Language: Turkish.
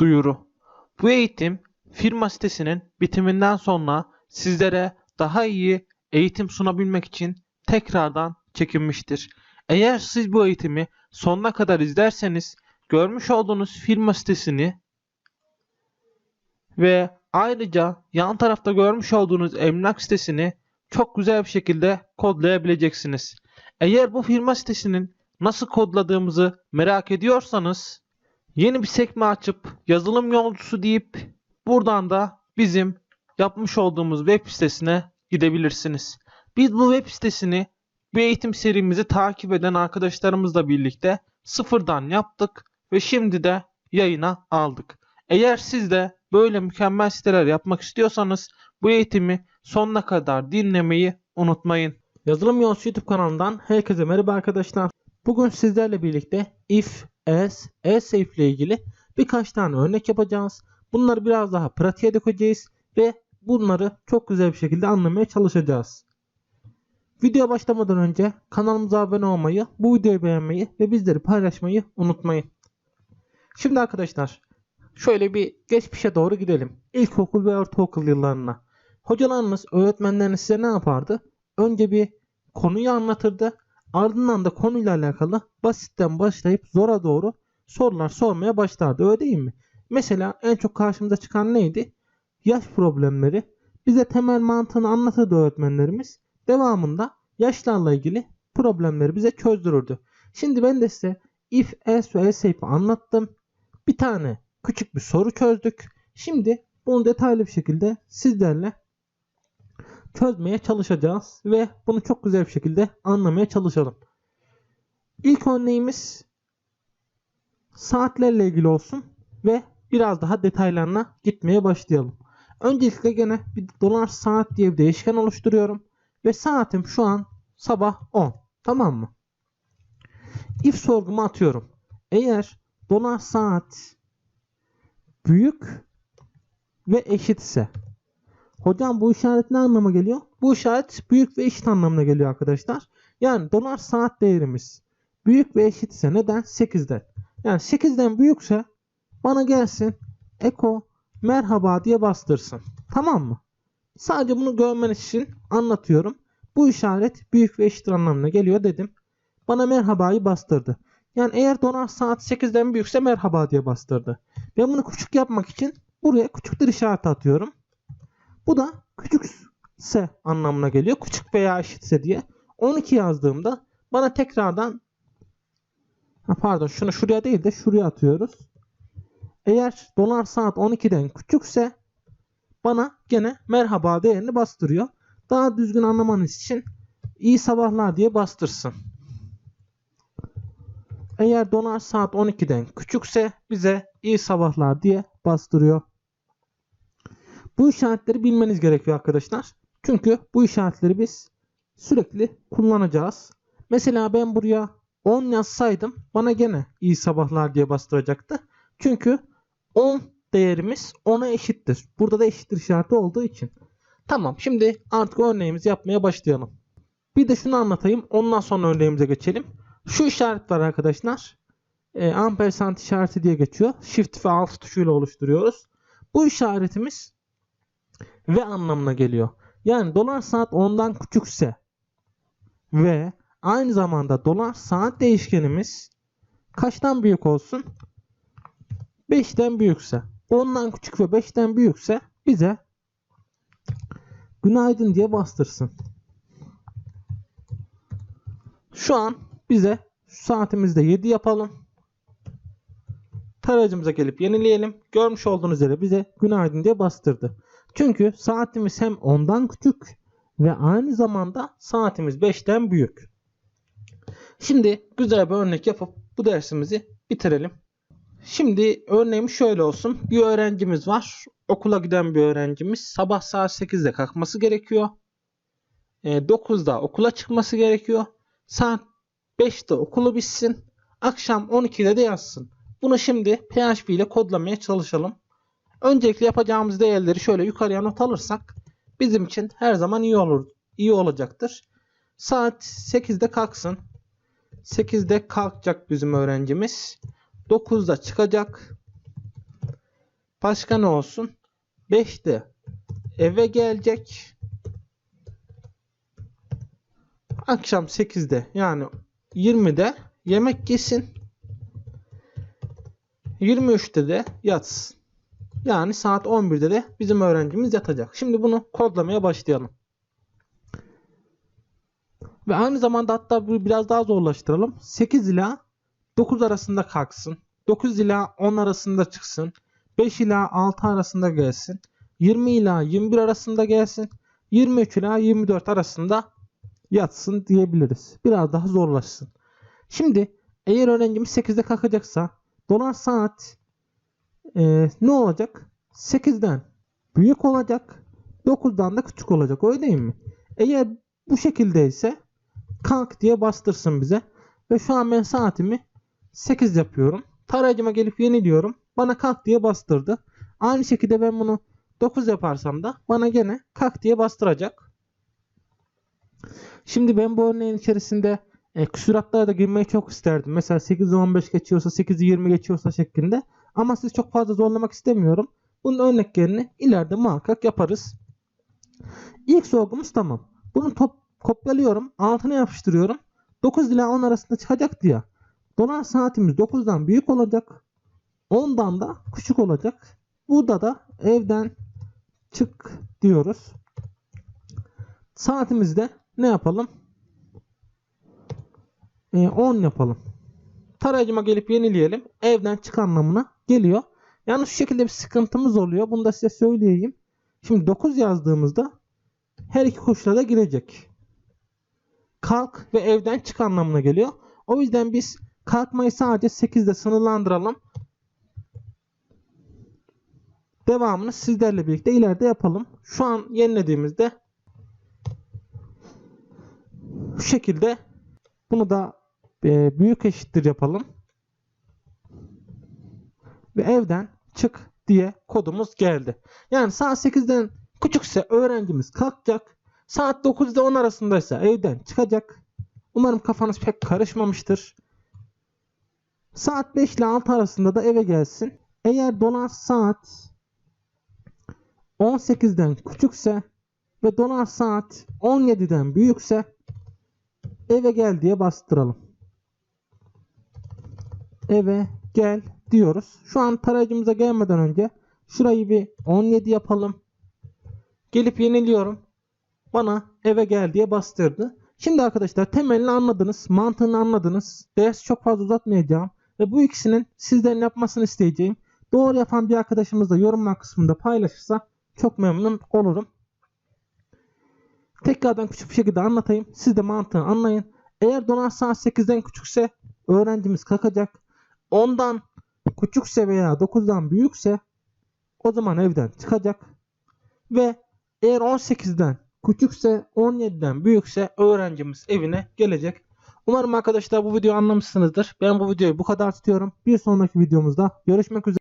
duyuru. Bu eğitim firma sitesinin bitiminden sonra sizlere daha iyi eğitim sunabilmek için tekrardan çekinmiştir. Eğer siz bu eğitimi sonuna kadar izlerseniz görmüş olduğunuz firma sitesini ve ayrıca yan tarafta görmüş olduğunuz emlak sitesini çok güzel bir şekilde kodlayabileceksiniz. Eğer bu firma sitesinin nasıl kodladığımızı merak ediyorsanız yeni bir sekme açıp yazılım yolcusu deyip buradan da bizim yapmış olduğumuz web sitesine gidebilirsiniz. Biz bu web sitesini bu eğitim serimizi takip eden arkadaşlarımızla birlikte sıfırdan yaptık ve şimdi de yayına aldık. Eğer siz de böyle mükemmel siteler yapmak istiyorsanız bu eğitimi sonuna kadar dinlemeyi unutmayın. Yazılım Yolcusu YouTube kanalından herkese merhaba arkadaşlar. Bugün sizlerle birlikte if, else if ile ilgili birkaç tane örnek yapacağız. Bunları biraz daha pratiğe dökeceğiz ve bunları çok güzel bir şekilde anlamaya çalışacağız. Videoya başlamadan önce kanalımıza abone olmayı, bu videoyu beğenmeyi ve bizleri paylaşmayı unutmayın. Şimdi arkadaşlar şöyle bir geçmişe doğru gidelim. İlkokul ve ortaokul yıllarına. Hocalarınız, öğretmenleriniz size ne yapardı? Önce bir konuyu anlatırdı. Ardından da konuyla alakalı basitten başlayıp zora doğru sorular sormaya başlardı. Öyle değil mi? Mesela en çok karşımıza çıkan neydi? Yaş problemleri. Bize temel mantığını anlatırdı öğretmenlerimiz. Devamında yaşlarla ilgili problemleri bize çözdürürdü. Şimdi ben de size if, else ve else anlattım. Bir tane küçük bir soru çözdük. Şimdi bunu detaylı bir şekilde sizlerle çözmeye çalışacağız ve bunu çok güzel bir şekilde anlamaya çalışalım. İlk örneğimiz saatlerle ilgili olsun ve biraz daha detaylarına gitmeye başlayalım. Öncelikle gene bir dolar saat diye bir değişken oluşturuyorum ve saatim şu an sabah 10. Tamam mı? If sorgumu atıyorum. Eğer dolar saat büyük ve eşit ise Hocam bu işaret ne anlama geliyor? Bu işaret büyük ve eşit anlamına geliyor arkadaşlar. Yani dolar saat değerimiz büyük ve eşit ise neden? 8'den. Yani 8'den büyükse bana gelsin Eko merhaba diye bastırsın. Tamam mı? Sadece bunu görmeniz için anlatıyorum. Bu işaret büyük ve eşit anlamına geliyor dedim. Bana merhabayı bastırdı. Yani eğer dolar saat 8'den büyükse merhaba diye bastırdı. Ben bunu küçük yapmak için buraya küçüktür işareti atıyorum. Bu da küçükse anlamına geliyor. Küçük veya eşitse diye. 12 yazdığımda bana tekrardan ha pardon şunu şuraya değil de şuraya atıyoruz. Eğer dolar saat 12'den küçükse bana gene merhaba değerini bastırıyor. Daha düzgün anlamanız için iyi sabahlar diye bastırsın. Eğer dolar saat 12'den küçükse bize iyi sabahlar diye bastırıyor. Bu işaretleri bilmeniz gerekiyor arkadaşlar. Çünkü bu işaretleri biz sürekli kullanacağız. Mesela ben buraya 10 yazsaydım bana gene iyi sabahlar diye bastıracaktı. Çünkü 10 değerimiz 10'a eşittir. Burada da eşittir işareti olduğu için. Tamam şimdi artık örneğimizi yapmaya başlayalım. Bir de şunu anlatayım. Ondan sonra örneğimize geçelim. Şu işaret var arkadaşlar. E, ampersand işareti diye geçiyor. Shift ve Alt tuşuyla oluşturuyoruz. Bu işaretimiz ve anlamına geliyor. Yani dolar saat 10'dan küçükse ve aynı zamanda dolar saat değişkenimiz kaçtan büyük olsun? 5'ten büyükse. 10'dan küçük ve 5'ten büyükse bize günaydın diye bastırsın. Şu an bize saatimizde 7 yapalım. Tarayıcımıza gelip yenileyelim. Görmüş olduğunuz üzere bize günaydın diye bastırdı. Çünkü saatimiz hem 10'dan küçük ve aynı zamanda saatimiz 5'ten büyük. Şimdi güzel bir örnek yapıp bu dersimizi bitirelim. Şimdi örneğimiz şöyle olsun. Bir öğrencimiz var. Okula giden bir öğrencimiz. Sabah saat 8'de kalkması gerekiyor. E, 9'da okula çıkması gerekiyor. Saat 5'te okulu bitsin. Akşam 12'de de yazsın. Bunu şimdi PHP ile kodlamaya çalışalım. Öncelikle yapacağımız değerleri şöyle yukarıya not alırsak bizim için her zaman iyi olur. iyi olacaktır. Saat 8'de kalksın. 8'de kalkacak bizim öğrencimiz. 9'da çıkacak. Başka ne olsun? 5'te eve gelecek. Akşam 8'de yani 20'de yemek yesin. 23'te de yatsın. Yani saat 11'de de bizim öğrencimiz yatacak. Şimdi bunu kodlamaya başlayalım. Ve aynı zamanda hatta bu biraz daha zorlaştıralım. 8 ila 9 arasında kalksın. 9 ila 10 arasında çıksın. 5 ila 6 arasında gelsin. 20 ila 21 arasında gelsin. 23 ila 24 arasında yatsın diyebiliriz. Biraz daha zorlaşsın. Şimdi eğer öğrencimiz 8'de kalkacaksa dolar saat e, ne olacak? 8'den büyük olacak. 9'dan da küçük olacak. Öyle değil mi? Eğer bu şekildeyse kalk diye bastırsın bize. Ve şu an ben saatimi 8 yapıyorum. Tarayıcıma gelip yeniliyorum. Bana kalk diye bastırdı. Aynı şekilde ben bunu 9 yaparsam da bana gene kalk diye bastıracak. Şimdi ben bu örneğin içerisinde e, küsuratlara da girmeyi çok isterdim. Mesela 8'i 15 geçiyorsa 8'i 20 geçiyorsa şeklinde. Ama sizi çok fazla zorlamak istemiyorum. Bunun örneklerini ileride muhakkak yaparız. İlk sorgumuz tamam. Bunu top, kopyalıyorum. Altına yapıştırıyorum. 9 ile 10 arasında çıkacaktı ya. Dolar saatimiz 9'dan büyük olacak. 10'dan da küçük olacak. Burada da evden çık diyoruz. Saatimizde ne yapalım? Ee, 10 yapalım. Tarayıcıma gelip yenileyelim. Evden çık anlamına geliyor. Yani şu şekilde bir sıkıntımız oluyor. Bunu da size söyleyeyim. Şimdi 9 yazdığımızda her iki koşula da girecek. Kalk ve evden çık anlamına geliyor. O yüzden biz kalkmayı sadece 8'de sınırlandıralım. Devamını sizlerle birlikte ileride yapalım. Şu an yenilediğimizde bu şekilde bunu da e, büyük eşittir yapalım. Ve evden çık diye kodumuz geldi. Yani saat 8'den küçükse öğrencimiz kalkacak. Saat 9 ile 10 arasındaysa evden çıkacak. Umarım kafanız pek karışmamıştır. Saat 5 ile 6 arasında da eve gelsin. Eğer dolar saat 18'den küçükse ve dolar saat 17'den büyükse eve gel diye bastıralım. Eve gel diyoruz. Şu an tarayıcımıza gelmeden önce şurayı bir 17 yapalım. Gelip yeniliyorum. Bana eve gel diye bastırdı. Şimdi arkadaşlar temelini anladınız. Mantığını anladınız. Ders çok fazla uzatmayacağım. Ve bu ikisinin sizden yapmasını isteyeceğim. Doğru yapan bir arkadaşımız da yorumlar kısmında paylaşırsa çok memnun olurum. Tekrardan küçük bir şekilde anlatayım. Siz de mantığını anlayın. Eğer dolar saat 8'den küçükse öğrencimiz kalkacak. Ondan küçükse veya 9'dan büyükse o zaman evden çıkacak. Ve eğer 18'den küçükse 17'den büyükse öğrencimiz evine gelecek. Umarım arkadaşlar bu videoyu anlamışsınızdır. Ben bu videoyu bu kadar tutuyorum. Bir sonraki videomuzda görüşmek üzere.